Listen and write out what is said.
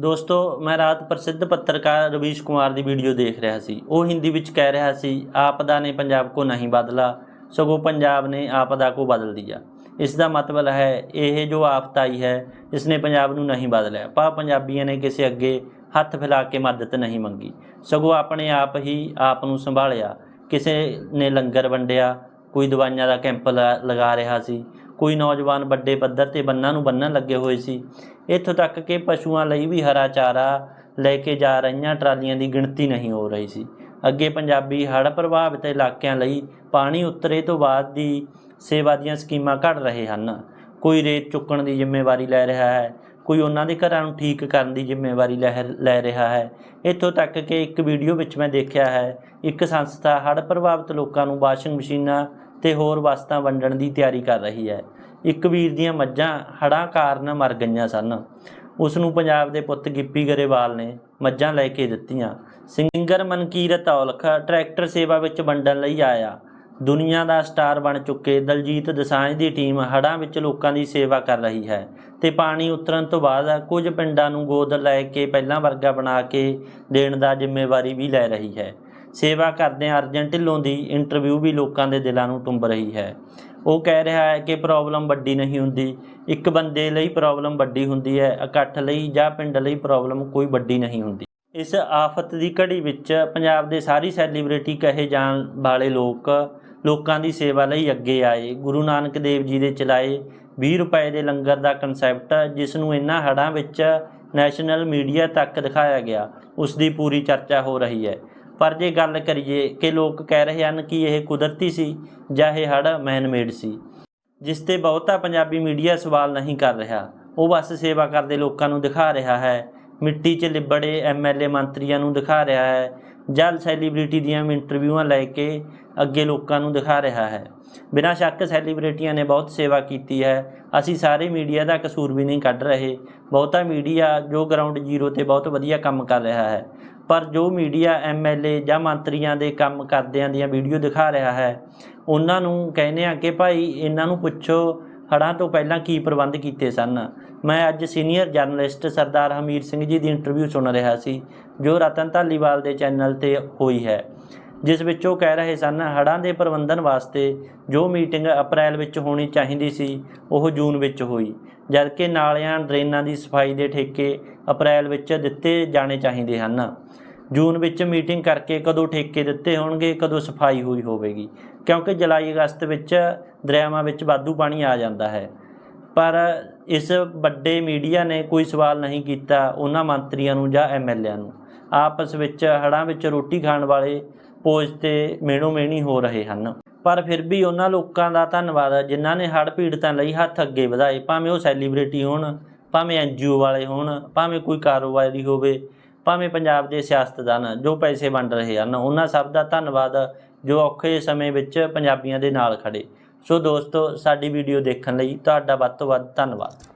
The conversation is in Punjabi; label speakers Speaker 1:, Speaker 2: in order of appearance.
Speaker 1: ਦੋਸਤੋ, ਮੈਂ ਰਾਤ ਪ੍ਰਸਿੱਧ ਪੱਤਰਕਾਰ ਰਵੀਸ਼ ਕੁਮਾਰ ਦੀ ਵੀਡੀਓ ਦੇਖ ਰਿਹਾ ਸੀ। ਉਹ ਹਿੰਦੀ ਵਿੱਚ ਕਹਿ ਰਿਹਾ ਸੀ, ਆਪਦਾ ਨੇ ਪੰਜਾਬ ਕੋ ਨਹੀਂ ਬਦਲਾ, ਸਗੋਂ ਪੰਜਾਬ ਨੇ ਆਪਦਾ ਕੋ ਬਦਲ ਦਿਆ। ਇਸ ਦਾ ਮਤਲਬ ਹੈ, ਇਹ ਜੋ ਆਫਤ ਆਈ ਹੈ, ਇਸਨੇ ਪੰਜਾਬ ਨੂੰ ਨਹੀਂ ਬਦਲਿਆ। ਪਾ ਪੰਜਾਬੀਆਂ ਨੇ ਕਿਸੇ ਅੱਗੇ ਹੱਥ ਫੈਲਾ ਕੇ ਮਦਦ ਨਹੀਂ ਮੰਗੀ। ਸਗੋਂ ਆਪਣੇ ਆਪ ਹੀ ਆਪ ਨੂੰ ਸੰਭਾਲਿਆ। ਕਿਸੇ ਨੇ ਲੰਗਰ ਵੰਡਿਆ, ਕੋਈ ਦਵਾਈਆਂ ਦਾ ਕੈਂਪ ਲਾ- ਲਗਾ ਰਿਹਾ ਸੀ। ਕੋਈ ਨੌਜਵਾਨ ਵੱਡੇ ਪੱਧਰ ਤੇ ਬੰਨਾਂ ਨੂੰ ਬੰਨਣ ਲੱਗੇ ਹੋਏ ਸੀ। ਇੱਥੋਂ ਤੱਕ ਕਿ ਪਸ਼ੂਆਂ ਲਈ ਵੀ ਹਰਾ ਚਾਰਾ ਲੈ ਕੇ ਜਾ ਰਹੀਆਂ ਟਰਾਲੀਆਂ ਦੀ ਗਿਣਤੀ ਨਹੀਂ ਹੋ ਰਹੀ ਸੀ। ਅੱਗੇ ਪੰਜਾਬੀ ਹੜ੍ਹ ਪ੍ਰਭਾਵਿਤ ਇਲਾਕਿਆਂ ਲਈ ਪਾਣੀ ਉਤਰੇ ਤੋਂ ਬਾਅਦ ਦੀ ਸੇਵਾ ਦੀਆਂ ਸਕੀਮਾਂ ਘੜ ਰਹੇ ਹਨ। ਕੋਈ ਰੇਤ ਚੁੱਕਣ ਦੀ ਜ਼ਿੰਮੇਵਾਰੀ ਲੈ ਰਿਹਾ ਹੈ, ਕੋਈ ਉਹਨਾਂ ਦੇ ਘਰਾਂ ਨੂੰ ਠੀਕ ਕਰਨ ਦੀ ਜ਼ਿੰਮੇਵਾਰੀ ਲੈ ਲੈ ਰਿਹਾ ਹੈ। ਇੱਥੋਂ ਤੱਕ ਕਿ ਇੱਕ ਵੀਡੀਓ ਵਿੱਚ ਮੈਂ ਦੇਖਿਆ ਹੈ, ਇੱਕ ਸੰਸਥਾ ਹੜ੍ਹ ਪ੍ਰਭਾਵਿਤ ਲੋਕਾਂ ਨੂੰ ਵਾਸ਼ਿੰਗ ਮਸ਼ੀਨਾਂ ਤੇ ਹੋਰ ਵਸਤਾਂ ਵੰਡਣ ਦੀ ਤਿਆਰੀ ਕਰ ਰਹੀ ਹੈ। ਇੱਕ ਵੀਰ ਦੀਆਂ ਮੱਝਾਂ ਹੜ੍ਹਾਂ ਕਾਰਨ ਮਰ ਗਈਆਂ ਸਨ। ਉਸ ਨੂੰ ਪੰਜਾਬ ਦੇ ਪੁੱਤ ਗਿੱਪੀ ਗਰੇਵਾਲ ਨੇ ਮੱਝਾਂ ਲੈ ਕੇ ਦਿੱਤੀਆਂ। ਸਿੰਗਰ ਮਨਕੀਰਤ ਔਲਖ ਟਰੈਕਟਰ ਸੇਵਾ ਵਿੱਚ ਵੰਡਣ ਲਈ ਆਇਆ। ਦੁਨੀਆ ਦਾ ਸਟਾਰ ਬਣ ਚੁੱਕੇ ਦਲਜੀਤ ਦਸਾਂਝ ਦੀ ਟੀਮ ਹੜ੍ਹਾਂ ਵਿੱਚ ਲੋਕਾਂ ਦੀ ਸੇਵਾ ਕਰ ਰਹੀ ਹੈ ਤੇ ਪਾਣੀ ਉਤਰਨ ਤੋਂ ਬਾਅਦ ਕੁਝ ਪਿੰਡਾਂ ਨੂੰ ਗੋਦ ਲੈ ਕੇ ਪਹਿਲਾਂ ਵਰਗਾ ਬਣਾ ਕੇ ਦੇਣ ਦਾ ਜ਼ਿੰਮੇਵਾਰੀ ਵੀ ਲੈ ਰਹੀ ਹੈ। ਸੇਵਾ ਕਰਦਿਆਂ ਅਰਜਨ ਢਿੱਲੋਂ ਦੀ ਇੰਟਰਵਿਊ ਵੀ ਲੋਕਾਂ ਦੇ ਦਿਲਾਂ ਨੂੰ ਟੁੰਬ ਰਹੀ ਹੈ। ਉਹ ਕਹਿ ਰਿਹਾ ਹੈ ਕਿ ਪ੍ਰੋਬਲਮ ਵੱਡੀ ਨਹੀਂ ਹੁੰਦੀ। ਇੱਕ ਬੰਦੇ ਲਈ ਪ੍ਰੋਬਲਮ ਵੱਡੀ ਹੁੰਦੀ ਹੈ, ਇਕੱਠ ਲਈ ਜਾਂ ਪਿੰਡ ਲਈ ਪ੍ਰੋਬਲਮ ਕੋਈ ਵੱਡੀ ਨਹੀਂ ਹੁੰਦੀ। ਇਸ ਆਫਤ ਦੀ ਘੜੀ ਵਿੱਚ ਪੰਜਾਬ ਦੇ ਸਾਰੀ ਸੈਲੀਬ੍ਰਿਟੀ ਕਹੇ ਜਾਣ ਵਾਲੇ ਲੋਕ ਲੋਕਾਂ ਦੀ ਸੇਵਾ ਲਈ ਅੱਗੇ ਆਏ। ਗੁਰੂ ਨਾਨਕ ਦੇਵ ਜੀ ਦੇ ਚਲਾਏ 20 ਰੁਪਏ ਦੇ ਲੰਗਰ ਦਾ ਕਨਸੈਪਟ ਜਿਸ ਨੂੰ ਇਨ੍ਹਾਂ ਹੜ੍ਹਾਂ ਵਿੱਚ ਨੈਸ਼ਨਲ ਮੀਡੀਆ ਤੱਕ ਦਿਖਾਇਆ ਗਿਆ। ਉਸ ਦੀ ਪੂਰੀ ਚਰਚਾ ਹੋ ਰਹੀ ਹੈ। ਪਰ ਜੇ ਗੱਲ ਕਰੀਏ ਕਿ ਲੋਕ ਕਹਿ ਰਹੇ ਹਨ ਕਿ ਇਹ ਕੁਦਰਤੀ ਸੀ ਜਾਂ ਇਹ ਹੜ ਮੈਨਮੇਡ ਸੀ, ਜਿਸ ਤੇ ਬਹੁਤਾ ਪੰਜਾਬੀ ਮੀਡੀਆ ਸਵਾਲ ਨਹੀਂ ਕਰ ਰਿਹਾ, ਉਹ ਬਸ ਸੇਵਾ ਕਰਦੇ ਲੋਕਾਂ ਨੂੰ ਦਿਖਾ ਰਿਹਾ ਹੈ, ਮਿੱਟੀ 'ਚ ਲਿਬੜੇ ਐਮਐਲਏ ਮੰਤਰੀਆਂ ਨੂੰ ਦਿਖਾ ਰਿਹਾ ਹੈ, ਜਾਂ ਸੈਲੀਬ੍ਰਿਟੀ ਦੀਆਂ ਇੰਟਰਵਿਊਆਂ ਲੈ ਕੇ ਅੱਗੇ ਲੋਕਾਂ ਨੂੰ ਦਿਖਾ ਰਿਹਾ ਹੈ। ਬਿਨਾਂ ਸ਼ੱਕ ਸੈਲੀਬ੍ਰਿਟੀਆਂ ਨੇ ਬਹੁਤ ਸੇਵਾ ਕੀਤੀ ਹੈ। ਅਸੀਂ ਸਾਰੇ ਮੀਡੀਆ ਦਾ ਕਸੂਰ ਵੀ ਨਹੀਂ ਕੱਢ ਰਹੇ। ਬਹੁਤਾ ਮੀਡੀਆ ਜੋ ਗਰਾਊਂਡ ਜ਼ੀਰੋ ਤੇ ਬਹੁਤ ਵਧੀਆ ਕੰਮ ਕਰ ਰਿਹਾ ਹੈ। ਪਰ ਜੋ ਮੀਡੀਆ ਐਮਐਲਏ ਜਾਂ ਮੰਤਰੀਆਂ ਦੇ ਕੰਮ ਕਰਦਿਆਂ ਦੀਆਂ ਵੀਡੀਓ ਦਿਖਾ ਰਿਹਾ ਹੈ, ਉਹਨਾਂ ਨੂੰ ਕਹਿੰਦੇ ਆ ਕਿ ਭਾਈ ਇਹਨਾਂ ਨੂੰ ਪੁੱਛੋ ਹੜ੍ਹਾਂ ਤੋਂ ਪਹਿਲਾਂ ਕੀ ਪ੍ਰਬੰਧ ਕੀਤੇ ਸਨ। ਮੈਂ ਅੱਜ ਸੀਨੀਅਰ ਜਰਨਲਿਸਟ ਸਰਦਾਰ ਹਮੀਰ ਸਿੰਘ ਜੀ ਦੀ ਇੰਟਰਵਿਊ ਸੁਣ ਰਿਹਾ ਸੀ, ਜੋ ਰਤਨ ਧਾਲੀਵਾਲ ਦੇ ਚੈਨਲ ਤੇ ਹੋਈ ਹੈ। ਜਿਸ ਵਿੱਚ ਉਹ ਕਹਿ ਰਹੇ ਸਨ, ਹੜ੍ਹਾਂ ਦੇ ਪ੍ਰਬੰਧਨ ਵਾਸਤੇ ਜੋ ਮੀਟਿੰਗ ਅਪ੍ਰੈਲ ਵਿੱਚ ਹੋਣੀ ਚਾਹੀਦੀ ਸੀ, ਉਹ ਜੂਨ ਵਿੱਚ ਹੋਈ, ਜਦਕਿ ਨਾਲਿਆਂ ਡਰੇਨਾਂ ਦੀ ਸਫ਼ਾਈ ਦੇ ਠੇਕੇ ਅਪ੍ਰੈਲ ਵਿੱਚ ਦਿੱਤੇ ਜਾਣੇ ਚਾਹੀਦੇ ਹਨ। ਜੂਨ ਵਿੱਚ ਮੀਟਿੰਗ ਕਰਕੇ ਕਦੋਂ ਠੇਕੇ ਦਿੱਤੇ ਹੋਣਗੇ, ਕਦੋਂ ਸਫ਼ਾਈ ਹੋਈ ਹੋਵੇਗੀ, ਕਿਉਂਕਿ ਜੁਲਾਈ ਅਗਸਤ ਵਿੱਚ ਦਰਿਆਵਾਂ ਵਿੱਚ ਵਾਧੂ ਪਾਣੀ ਆ ਜਾਂਦਾ ਹੈ। ਪਰ ਇਸ ਵੱਡੇ ਮੀਡੀਆ ਨੇ ਕੋਈ ਸਵਾਲ ਨਹੀਂ ਕੀਤਾ, ਉਹਨਾਂ ਮੰਤਰੀਆਂ ਨੂੰ ਜਾਂ ਐਮਐਲਏਆਂ ਨੂੰ। ਆਪਸ ਵਿੱਚ, ਹੜ੍ਹਾਂ ਵਿੱਚ ਰੋਟੀ ਖਾਣ ਵਾਲੇ ਪੋਜ ਤੇ ਮੇਣੋ ਮੇਣੀ ਹੋ ਰਹੇ ਹਨ। ਪਰ ਫਿਰ ਵੀ ਉਹਨਾਂ ਲੋਕਾਂ ਦਾ ਧੰਨਵਾਦ ਜਿਨ੍ਹਾਂ ਨੇ ਹੜ੍ਹ ਪੀੜਤਾਂ ਲਈ ਹੱਥ ਅੱਗੇ ਵਧਾਏ। ਭਾਵੇਂ ਉਹ ਸੈਲੀਬ੍ਰਿਟੀ ਹੋਣ, ਭਾਵੇਂ ਐਨਜੀਓ ਵਾਲੇ ਹੋਣ, ਭਾਵੇਂ ਕੋਈ ਕਾਰੋਬਾਰੀ ਹੋਵੇ, ਭਾਵੇਂ ਪੰਜਾਬ ਦੇ ਸਿਆਸਤਦਾਨ ਜੋ ਪੈਸੇ ਵੰਡ ਰਹੇ ਹਨ, ਉਹਨਾਂ ਸਭ ਦਾ ਧੰਨਵਾਦ ਜੋ ਔਖੇ ਸਮੇਂ ਵਿੱਚ ਪੰਜਾਬੀਆਂ ਦੇ ਨਾਲ ਖੜੇ ਸੋ ਦੋਸਤੋ, ਸਾਡੀ ਵੀਡੀਓ ਦੇਖਣ ਲਈ ਤੁਹਾਡਾ ਵੱਧ ਤੋਂ ਵੱਧ ਧੰਨਵਾਦ।